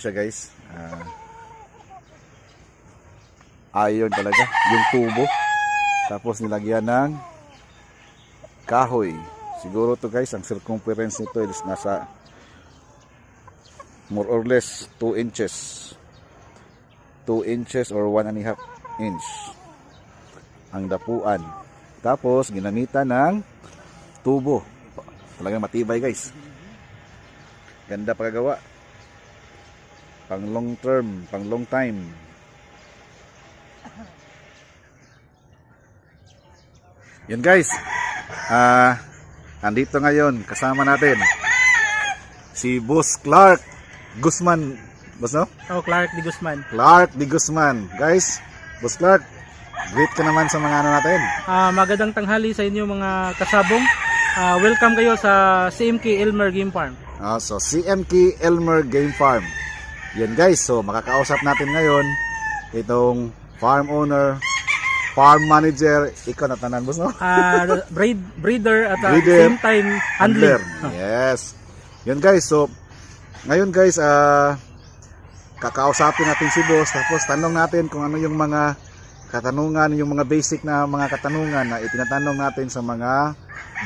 siya guys. Ah, iron talaga. Yung tubo. Tapos nilagyan ng kahoy. Siguro to guys, ang circumference nito is nasa more or less 2 inches. 2 inches or 1 and a half inch ang dapuan. Tapos ginamitan ng tubo. Talagang matibay guys. Ganda paggawa. Pang long term, pang long time. Yun guys. Ah, andito ngayon kasama natin si Boss Clark Guzman. Boss no? Oh, Clark de Guzman. Clark de Guzman. Guys, Boss Clark, greet ka naman sa mga ano natin. Ah, magandang tanghali sa inyo mga kasabong. Ah, welcome kayo sa CMK Elmer Game Farm. Ah, so CMK Elmer Game Farm. Yan guys, so makakausap natin ngayon itong farm owner, farm manager, ikaw na tanan boss no? Ah, breed, breeder at ah, Breeder, same time Handler. handling. Yes. Yan guys, so ngayon guys, ah kakausapin natin si boss tapos tanong natin kung ano yung mga katanungan, yung mga basic na mga katanungan na itinatanong natin sa mga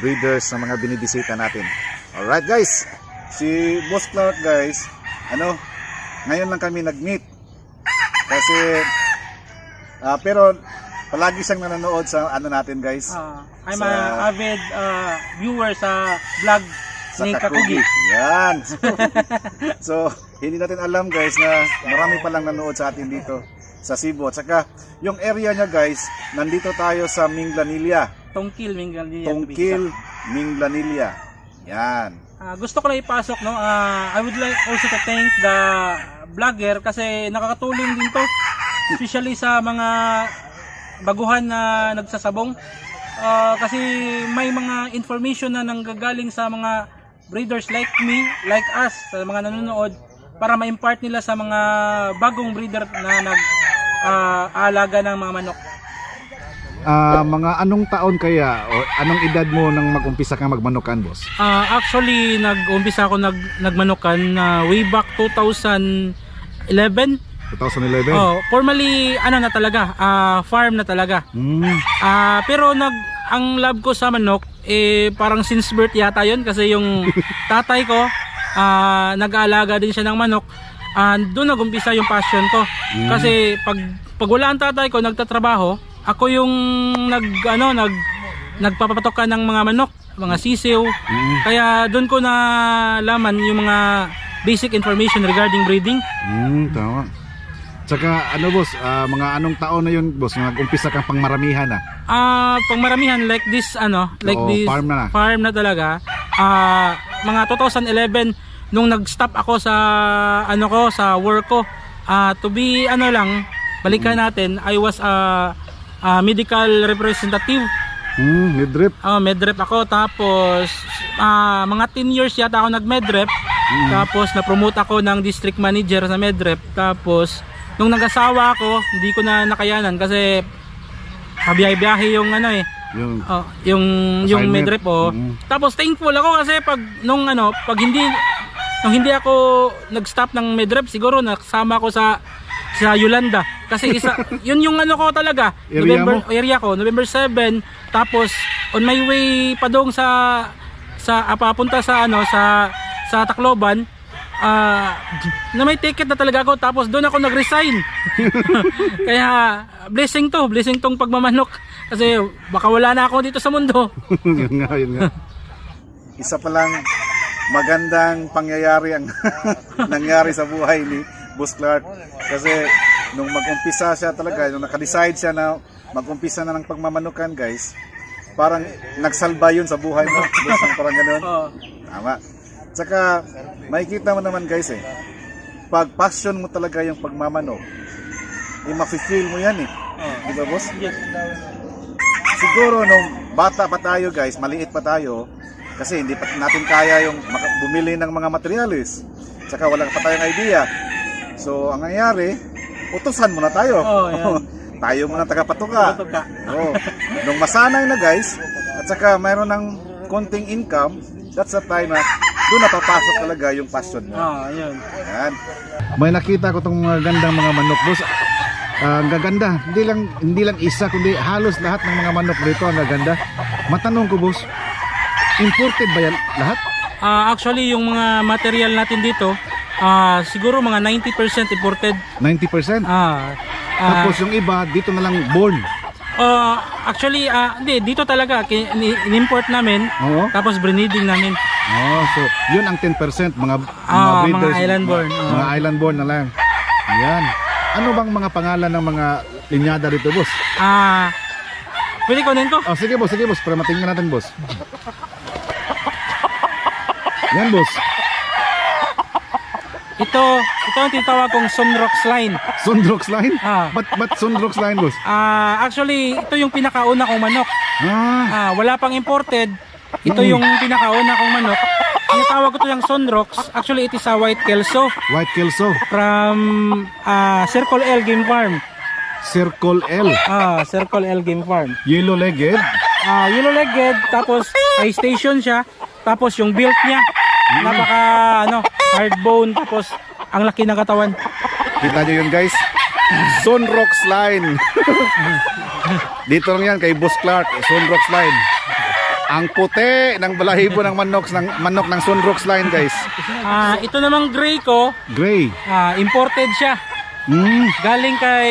breeders na mga binibisita natin. Alright guys, si Boss Clark guys, ano, ngayon lang kami nag-meet. Kasi, ah, pero palagi siyang nanonood sa ano natin guys. Ah, I'm Sa- a avid ah, viewer sa vlog sa ni Kakugi. Kakugi. Yan. So, so, hindi natin alam guys na marami palang nanood sa atin dito sa Cebu. At saka, yung area niya guys, nandito tayo sa Minglanilla. Tongkil Mingaldi. Tongkil, Minglanilla. Yan. Ah, gusto ko lang ipasok no. Ah, I would like also to thank the vlogger kasi nakakatulong din to especially sa mga baguhan na nagsasabong. Ah, kasi may mga information na nanggagaling sa mga breeders like me, like us, sa mga nanonood para ma-impart nila sa mga bagong breeder na nag ah, aalaga ng mga manok. Ah, mga anong taon kaya o anong edad mo nang mag-umpisa kang magmanukan, boss? Ah, actually, nag-umpisa ako nag nagmanukan na way back 2011. 2011. Oh, formally ano na talaga, ah, farm na talaga. Mm. Ah, pero nag ang love ko sa manok eh parang since birth yata 'yon kasi yung tatay ko ah nag-aalaga din siya ng manok. Ah, doon nagumpisa yung passion ko. Kasi pag pag wala ang tatay ko nagtatrabaho, ako yung nag ano nag nagpapatok ng mga manok, mga sisiw. Mm. Kaya doon ko na laman yung mga basic information regarding breeding. Mm, tama. Tsaka ano boss, ah, mga anong taon na yun boss, nag-umpisa kang pangmaramihan na? Ah, pang maramihan like this ano, like Oo, this farm na na. farm na talaga. Ah, mga 2011 nung nag-stop ako sa ano ko sa work ko. Ah, to be ano lang, balikan natin, I was a, a medical representative. Mm, midrip. Ah, medrep ako tapos ah, mga 10 years yata ako nag-medrep. Tapos na-promote ako ng district manager sa medrep. Tapos nung nag-asawa ako, hindi ko na nakayanan kasi pabiyahe-biyahe yung ano eh. Yung Oh, yung yung Assignment. medrep oh. Mhm. Tapos thankful ako kasi pag nung ano, pag hindi nung hindi ako nag-stop ng medrep, siguro nakasama ako sa sa Yolanda. Kasi isa, yun yung ano ko talaga. Area November mo? area ko, November 7. Tapos on my way pa dong sa sa ah, papunta sa ano sa sa Tacloban. ah na may ticket na talaga ako tapos doon ako nag-resign. Kaya blessing to, blessing tong pagmamanok kasi baka wala na ako dito sa mundo. yun nga, yun nga. Isa pa lang magandang pangyayari ang nangyari sa buhay ni Boss Clark. Kasi nung mag-umpisa siya talaga, nung naka-decide siya na mag-umpisa na ng pagmamanukan guys, parang nagsalba yun sa buhay mo. Boss, parang ganun. Tama. Tsaka, makikita mo naman guys eh, pag passion mo talaga yung pagmamanok, eh mafe-feel mo yan eh. Di ba boss? Yes. Siguro nung bata pa tayo guys, maliit pa tayo, kasi hindi pa natin kaya yung bumili ng mga materialis. Tsaka wala pa tayong idea. So, ang nangyari, utusan muna tayo. Oh, yan. tayo muna tagapatuka. Tutok ka. Oo. Nung masanay na guys, at saka mayroon ng konting income, that's the time na doon napapasok talaga yung passion mo. Ah, yun. Yan. may nakita ko tong mga gandang mga manok, boss. Ah, ang gaganda. Hindi lang hindi lang isa kundi halos lahat ng mga manok dito ang gaganda. Matanong ko, boss. Imported ba yan lahat? Ah, actually, yung mga material natin dito, ah, siguro mga 90% imported. 90%. Ah, ah, Tapos yung iba dito na lang born. ah, actually, ah, hindi, dito talaga, ki- ni- in-import namin, Oo. tapos breeding namin. Oh, so yun ang 10% mga mga Ah, mga breeders, island born, Mga, oo. mga island born na lang. Yan. Ano bang mga pangalan ng mga linyada dito, boss? Ah, pwede ko ko? Oh, sige boss, sige boss, para matingnan natin, boss. Yan, boss. Ito, ito ang tinatawag kong Sunrox line. Sundrox line? Ah. Ba't, ba't Sundrox line, boss? Ah, actually, ito yung pinakauna kong manok. Ah, Ah, wala pang imported. Ito Mm. yung pinakauna kong manok. Tinatawag ko ito yung Sunrox. Actually, it is a white kelso White Kelso. from ah, Circle L Game Farm. Circle L. Ah, Circle L Game Farm. Yellow legged. Ah, yellow legged, tapos high station siya. Tapos yung build niya, napaka ano, hard bone, tapos ang laki ng katawan. Kita nyo yun, guys. Sunrox line. Dito lang yan kay Boss Clark, Sunrox line. Ang puti ng balahibo ng manok ng manok ng Sunrox line, guys. Ah, ito namang gray ko, Gray. ah, imported siya. Mm. Galing kay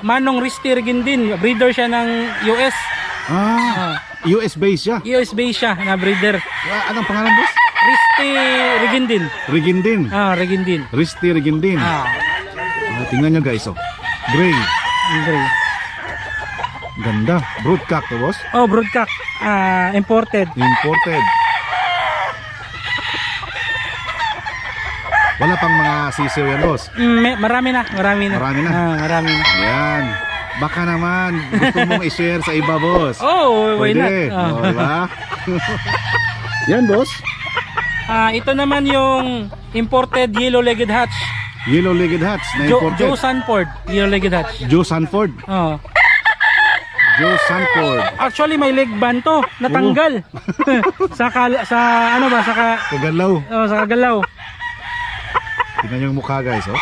Manong Risti Regindin, breeder siya ng US. Ah, Ah, US base siya. US based siya na breeder. Ah, anong pangalan, boss? Risti Regindin. Regindin. Ah, Regindin. Risti Regindin. Ah, Ah, tingnan nyo, guys, oh. Gray. gray. Ganda. Broodcock to, boss. Oh, broodcock. Ah, imported. Imported. Wala pang mga sisiw yan, boss. Mm, may- marami na, marami na. Marami na. Ah, marami na. Yan. Baka naman gusto mong i-share sa iba, boss. Oh, why not? Pwede. Ah. Oh, diba? Yan, boss. Ah, ito naman yung imported yellow-legged hatch. Yellow-legged hats na Jo- imported. Joe Sanford, yellow-legged hatch. Joe Sanford. Oh. Joe Sanford. Actually may leg band to, natanggal. sa kal- sa ano ba, sa ka, Kagalaw. oh, sa kagalaw. Tingnan nyo yung mukha, guys, oh.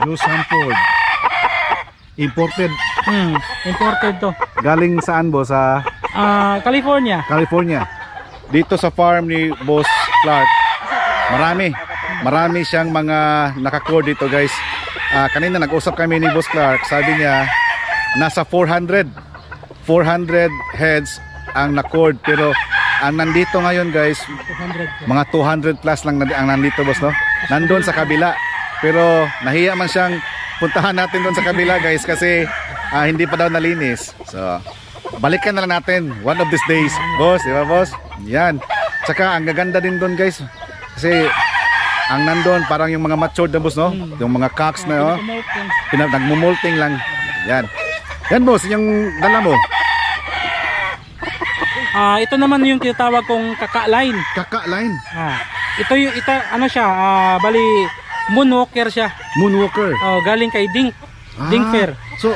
Joe Sanford. Imported. Hmm, imported to. Galing saan, boss? Sa Ah, California. California. Dito sa farm ni Boss Clark, marami. Marami siyang mga nakacore dito guys. Ah, kanina nag-usap kami ni Boss Clark, sabi niya nasa 400 400 heads ang na-cord pero ang nandito ngayon guys 200. mga 200 plus lang ang nandito boss no nandun sa kabila pero nahiya man siyang puntahan natin doon sa kabila guys kasi ah, hindi pa daw nalinis so balikan na lang natin. One of these days. Boss di ba boss? Yan. Tsaka ang gaganda din doon guys. Kasi ang nandun parang yung mga matured na boss no? Yung mga cocks na oh, pinag nagmumulting lang. Yan. Yan boss yung dala mo. Ah, ito naman yung tinatawag kong kaka-line. kaka line? Ah, ito yung ita ano siya, ah, bali moonwalker siya. moonwalker. Oh, galing kay Dink. Dink Ah, Fair. so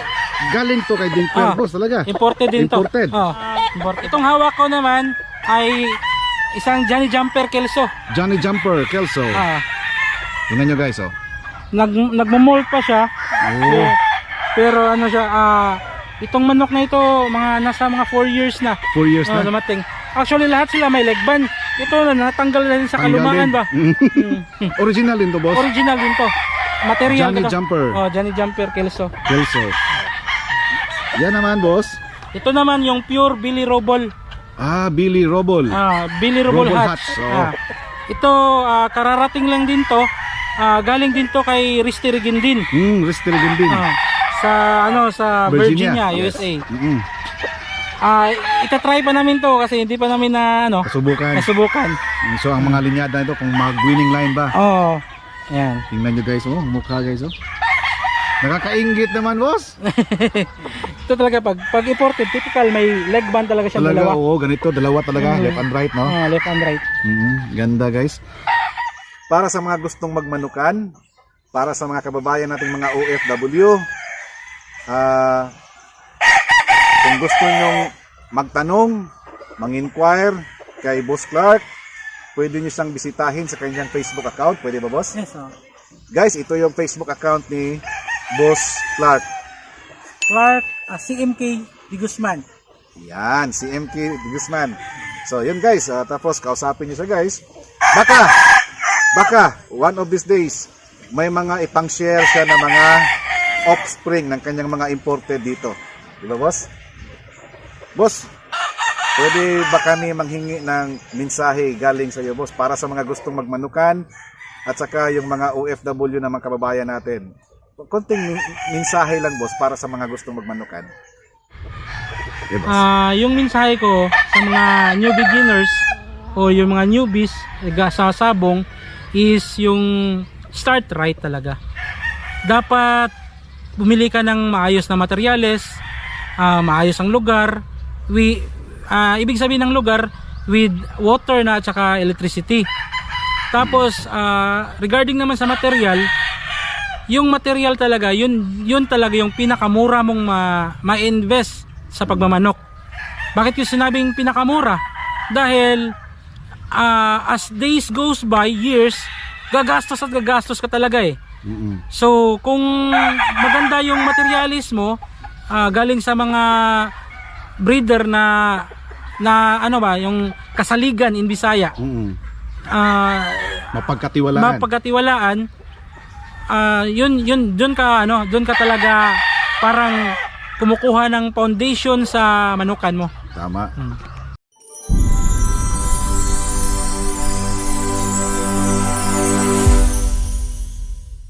galing to kay Dink Fair Ah, boss talaga Imported din to. Imported. Oh, import- Itong hawak ko naman ay isang Johnny Jumper Kelso. Johnny Jumper Kelso Ah, Tingnan nyo guys, oh. nag nagmo-molt pa siya. Oh, Pero ano siya, ah, itong manok na ito, mga nasa mga 4 years na. 4 years Oh, na. dumating. Actually lahat sila may leg band. Ito na natanggal na rin sa din. ba. Mm. Original din to, boss. Original din to. Material Johnny to. Jumper. Oh, Johnny Jumper Kelso. Kelso. Yan naman, boss. Ito naman yung pure Billy Robol. Ah, Billy Robol. Ah, Billy Robol, Robol Hats. Hats, oo. Ah, ito ah, kararating lang din to. Ah, galing din to kay Risti Regindin. Hmm, Ristel din din. Ah, sa ano sa Virginia, Yes. USA. Mm-mm. Ah, itatry pa namin to kasi hindi pa namin na ano Pasubukan. nasubukan. So, ang mga linyada ito, kung mag-winning line ba. Oh. Yan. Tingnan nyo guys, oh. Mukha guys, oh. Nakakaingit naman, boss. Ito talaga pag pag imported, typical may leg band talaga siya Talaga, dalawa. oo. Ganito, dalawa talaga. Mm. Left and right, no? Ah, left and right. Mm, ganda guys. Para sa mga gustong magmanukan, para sa mga kababayan nating mga OFW, ah kung gusto nyong magtanong, mang-inquire kay Boss Clark, pwede nyo siyang bisitahin sa kanyang Facebook account. Pwede ba, boss? Yes, oh. Guys, ito yung Facebook account ni Boss Clark. Clark ah, CMK Di Guzman. Yan, si MK Guzman. So, yun guys. ah, tapos, kausapin nyo siya guys. Baka, baka, one of these days, may mga ipang-share siya ng mga offspring ng kanyang mga imported dito. Di ba, boss? Boss, pwede ba kami manghingi ng mensahe galing sa iyo, boss, para sa mga gustong magmanukan at saka yung mga OFW na mga kababayan natin? Konting mensahe lang, boss, para sa mga gustong magmanukan. Ba, boss? Ah, yung mensahe ko sa mga new beginners o yung mga newbies sa sabong is yung start right talaga. Dapat bumili ka ng maayos na materyales, ah, maayos ang lugar, we ah, ibig sabihin ng lugar with water na at saka electricity. Tapos ah, regarding naman sa material, yung material talaga, yun yun talaga yung pinakamura mong ma- ma-invest sa pagmamanok. Bakit yung sinabing pinakamura? Dahil ah, as days goes by, years, gagastos at gagastos ka talaga eh. So, kung maganda yung materialis mo, ah, galing sa mga breeder na na ano ba, yung kasaligan in Bisaya, Mm-mm. ah, Mapagkatiwalaan. mapagkatiwalaan, ah, yun yun doon ka ano, doon ka talaga parang kumukuha ng foundation sa manukan mo. Tama. Hmm.